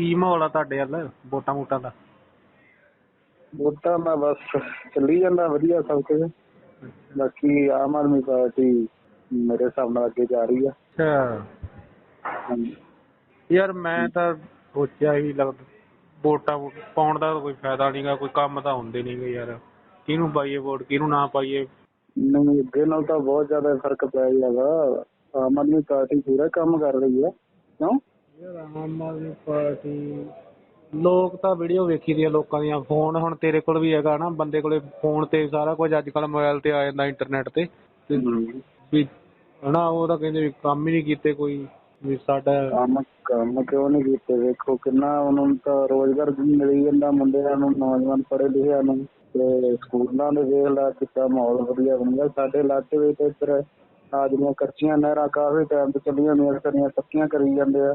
ਕੀ ਮਾਹੌਲ ਆ ਤੁਹਾਡੇ ਵੱਲ ਵੋਟਾਂ ਵੋਟਾਂ ਦਾ? ਵੋਟਾਂ ਦਾ ਬਸ ਚੱਲੀ ਜਾਂਦਾ ਵਧੀਆ ਸਭ ਕੁਝ। ਬਾਕੀ ਆਮ ਆਦਮੀ ਪਾਰਟੀ ਮੇਰੇ ਹਿਸਾਬ ਨਾਲ ਅੱਗੇ ਜਾ ਰਹੀ ਆ। ਅੱਛਾ। ਯਾਰ ਮੈਂ ਤਾਂ ਸੋਚਿਆ ਹੀ ਲੱਗਦਾ ਵੋਟਾਂ ਪਾਉਣ ਦਾ ਕੋਈ ਫਾਇਦਾ ਨਹੀਂਗਾ ਕੋਈ ਕੰਮ ਤਾਂ ਹੁੰਦੇ ਨਹੀਂਗੇ ਯਾਰ। ਕਿਹਨੂੰ ਪਾਈਏ ਵੋਟ ਕਿਹਨੂੰ ਨਾ ਪਾਈਏ? ਨਹੀਂ ਅੱਗੇ ਨਾਲ ਤਾਂ ਬਹੁਤ ਜ਼ਿਆਦਾ ਫ਼ਰਕ ਪੈ ਵਾ ਆਮ ਆਦਮੀ ਪਾਰਟੀ ਪੂਰਾ ਕੰਮ ਕਰ ਰਹੀ ਆ। ਕਿਉਂ? ਯਾਰ ਆਮ ਆਦਮੀ ਪਾਰਟੀ। ਲੋਕ ਤਾਂ ਵੀਡੀਓ ਵੇਖੀ ਦੀਆਂ ਲੋਕਾਂ ਦੀਆਂ। ਫੋਨ ਹੁਣ ਤੇਰੇ ਕੋਲ ਵੀ ਹੈਗਾ ਨਾ ਬੰਦੇ ਕੋਲੇ ਫੋਨ ਤੇ ਸਾਰਾ ਕੁਝ ਅੱਜ ਕੱਲ ਮੋਬਾਈਲ ਤੇ ਆ ਜਾਂਦਾ ਇੰਟਰਨੈਟ ਤੇ। ਤੇ ਵੀ ਹਨਾ ਉਹ ਤਾਂ ਕਹਿੰਦੇ ਵੀ ਕੰਮ ਹੀ ਨਹੀਂ ਕੀਤੇ ਕੋਈ ਵੀ ਸਾਡਾ ਕੰਮ ਕੰਮ ਕਿਉਂ ਨਹੀਂ ਕੀਤੇ? ਵੇਖੋ ਕਿੰਨਾ ਉਹਨਾਂ ਨੂੰ ਤਾਂ ਰੋਜ਼ਗਾਰ ਵੀ ਮਿਲੀ ਜਾਂਦਾ ਮੁੰਡਿਆਂ ਨੂੰ ਨੌਜਵਾਨ ਪੜ੍ਹੇ ਲਿਖਿਆਂ ਨੂੰ। ਤੇ ਸਕੂਲਾਂ ਦੇ ਵੇਖ ਲਾ ਕਿੱਦਾਂ ਮਾਹੌਲ ਵਧੀਆ ਬਣ ਗਿਆ। ਸਾਡੇ ਇਲਾਕੇ ਵਿੱਚ ਤਾਂ ਇੱਧਰ ਜਿਹੜੀਆਂ ਕੱਚੀਆਂ ਨਹਿਰਾਂ ਕਾਫੀ ਟਾਈਮ ਤੋਂ ਚੱਲੀਆਂ ਹੁੰਦੀਆਂ ਸਾਰੀਆਂ ਪੱਕੀਆਂ ਕਰੀ ਜਾਂਦੇ ਆ।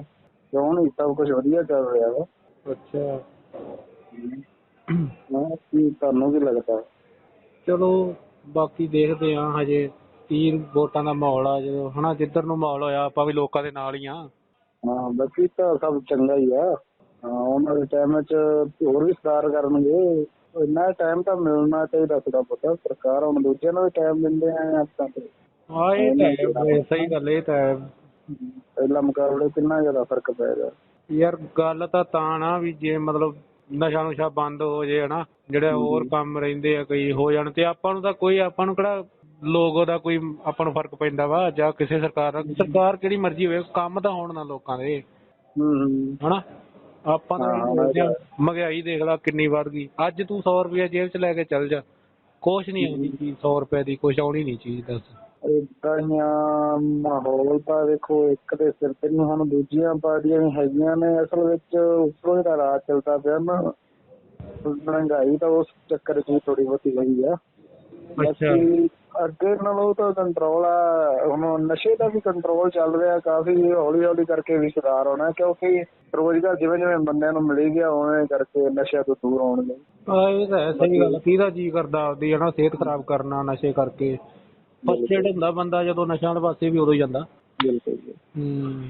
ਕਿਉਂ ਨਹੀਂ? ਸਭ ਕੁਝ ਵਧੀਆ ਚੱਲ ਰਿਹਾ ਵਾ। ਅੱਛਾ। ਹਾਂ ਕੀ ਤੁਹਾਨੂੰ ਕੀ ਲੱਗਦਾ? ਚਲੋ ਬਾਕੀ ਦੇਖਦੇ ਆ ਹਜੇ 30 ਵੋਟਾਂ ਦਾ ਮਾਹੌਲ ਆ ਜਦੋਂ ਹਨਾ ਜਿੱਧਰ ਨੂੰ ਮਾਹੌਲ ਹੋਇਆ ਆਪਾਂ ਵੀ ਲੋਕਾਂ ਦੇ ਨਾਲ ਹੀ ਆ। ਹਾਂ ਬਾਕੀ ਤਾਂ ਸਭ ਚੰਗਾ ਹੀ ਆ। ਹਾਂ ਉਹਨਾਂ ਦੇ ਟਾਈਮ 'ਚ ਹੋਰ ਵੀ ਸੁਧਾਰ ਕਰਨਗੇ। ਇੰਨਾ ਟਾਈਮ ਤਾਂ ਮਿਲਣਾ ਚਾਹੀਦਾ ਥੋੜਾ ਬਹੁਤਾ। ਸਰਕਾਰ ਹੁਣ ਦੂਜਿਆਂ ਨੂੰ ਵੀ ਟਾਈਮ ਦਿੰਦੇ ਆ ਆਪਾਂ ਤੇ ਹਾਂ ਇਹ ਤਾਂ ਹੈ, ਸਹੀ ਗੱਲ ਇਹ ਤਾਂ ਹੈ। ਪਹਿਲਾਂ ਮੁਕਾਬਲੇ ਕਿੰਨਾ ਜ਼ਿਆਦਾ ਫ਼ਰਕ ਪੈ ਗਿਆ? ਯਾਰ ਗੱਲ ਤਾਂ ਤਾਂ ਨਾ ਵੀ ਜੇ ਮਤਲਬ ਨਸ਼ਾ ਨੁਸ਼ਾ ਬੰਦ ਹੋ ਜੇ ਹਨਾ ਜਿਹੜੇ ਹੋਰ ਕੰਮ ਰਹਿੰਦੇ ਆ ਕਈ ਹੋ ਜਾਣ ਤੇ ਆਪਾਂ ਨੂੰ ਤਾਂ ਕੋਈ ਆਪਾਂ ਨੂੰ ਕਿਹੜਾ ਲੋਗੋ ਦਾ ਕੋਈ ਆਪਾਂ ਨੂੰ ਫ਼ਰਕ ਪੈਂਦਾ ਵਾ ਜਾਂ ਕਿਸੇ ਸਰਕਾਰ ਦਾ ਸਰਕਾਰ ਕਿਹੜੀ ਮਰਜ਼ੀ ਹੋਵੇ ਕੰਮ ਤਾਂ ਹੋਣ ਨਾ ਲੋਕਾਂ ਦੇ। ਹੂੰ ਹਨਾ? ਆਪਾਂ ਤਾਂ ਮਹਿੰਗਾਈ ਦੇਖ ਲੈ ਕਿੰਨੀ ਵੱਧ ਗਈ। ਅੱਜ ਤੂੰ 100 ਰੁਪਏ ਜੇਬ 'ਚ ਲੈ ਕੇ ਚੱਲ ਜਾ। ਕੁਛ ਨਹੀਂ ਆਉਂਦੀ ਚੀਜ਼ 100 ਰੁਪਏ ਦੀ ਕੁਛ ਆਉਣੀ ਨਹੀਂ ਚੀਜ਼ ਦੱਸ। ਏਦਾਂ ਹੀ ਆ ਮਾਹੌਲ ਤਾਂ ਵੇਖੋ ਇੱਕ ਦੇ ਸਿਰ ਤੇ ਨੂੰ ਹੁਣ ਦੂਜੀਆਂ ਪਾਰਟੀਆਂ ਵੀ ਹੈਗੀਆਂ ਨੇ ਅਸਲ ਵਿੱਚ ਉੱਪਰੋਂ ਤਾਂ ਰਾਜ ਚੱਲਦਾ ਪਿਆ ਨਾ। ਮਹਿੰਗਾਈ ਤਾਂ ਉਸ ਚੱਕਰ 'ਚ ਥੋੜੀ ਬਹੁਤੀ ਹੋਈ ਆ। ਬਾਕੀ ਅੱਗੇ ਨਾਲੋਂ ਤਾਂ ਕੰਟਰੋਲ ਆ ਹੁਣ ਨਸ਼ੇ ਦਾ ਵੀ ਕੰਟਰੋਲ ਚੱਲ ਰਿਹਾ ਕਾਫੀ ਹੌਲੀ ਹੌਲੀ ਕਰਕੇ ਵੀ ਸੁਧਾਰ ਹੋਣਾ ਕਿਉਂਕਿ ਰੋਜ਼ਗਾਰ ਜਿਵੇਂ ਜਿਵੇਂ ਬੰਦਿਆਂ ਨੂੰ ਮਿਲੀ ਗਿਆ ਉਵੇਂ ਕਰਕੇ ਨਸ਼ਿਆਂ ਤੋਂ ਦੂਰ ਹੋਣਗੇ ਆ ਇਹ ਤਾਂ ਹੈ ਸਹੀ ਗੱਲ ਕਿਹਦਾ ਜੀ ਕਰਦਾ ਆਪਦੀ ਹਨਾ ਸਿਹਤ ਖਰਾਬ ਕਰਨਾ ਨਸ਼ੇ ਕਰਕੇ। ਫਸਟੇਡ ਹੁੰਦਾ ਬੰਦਾ ਜਦੋਂ ਨਸ਼ਿਆਂ ਦੇ ਪਾਸੇ ਵੀ ਉਦੋਂ ਹੀ ਜਾਂਦਾ। ਬਿਲਕੁਲ ਜੀ। ਹੂੰ।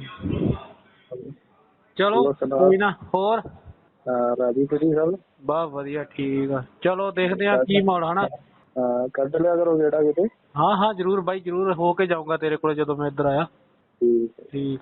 ਚਲੋ? ਕੋਈ ਨਾ ਹੋਰ? ਹਾਂ ਰਾਜੀ ਤੁਸੀਂ ਸਭ? ਬਸ ਵਧੀਆ ਠੀਕ ਆ। ਚਲੋ ਦੇਖਦੇ ਆ ਕੀ ਮਾਹੌਲ ਹਨਾ? ਹਾਂ ਕੱਢ ਲਿਆ ਕਰੋ ਜਿਹੜਾ ਕਿਤੇ। ਹਾਂ ਹਾਂ ਜਰੂਰ ਬਾਈ ਜਰੂਰ ਹੋ ਕੇ ਜਾਊਂਗਾ ਤੇਰੇ ਕੋਲ ਜਦੋਂ ਮੈਂ ਇੱਧਰ ਆਇਆ। ਠੀਕ ਠੀਕ।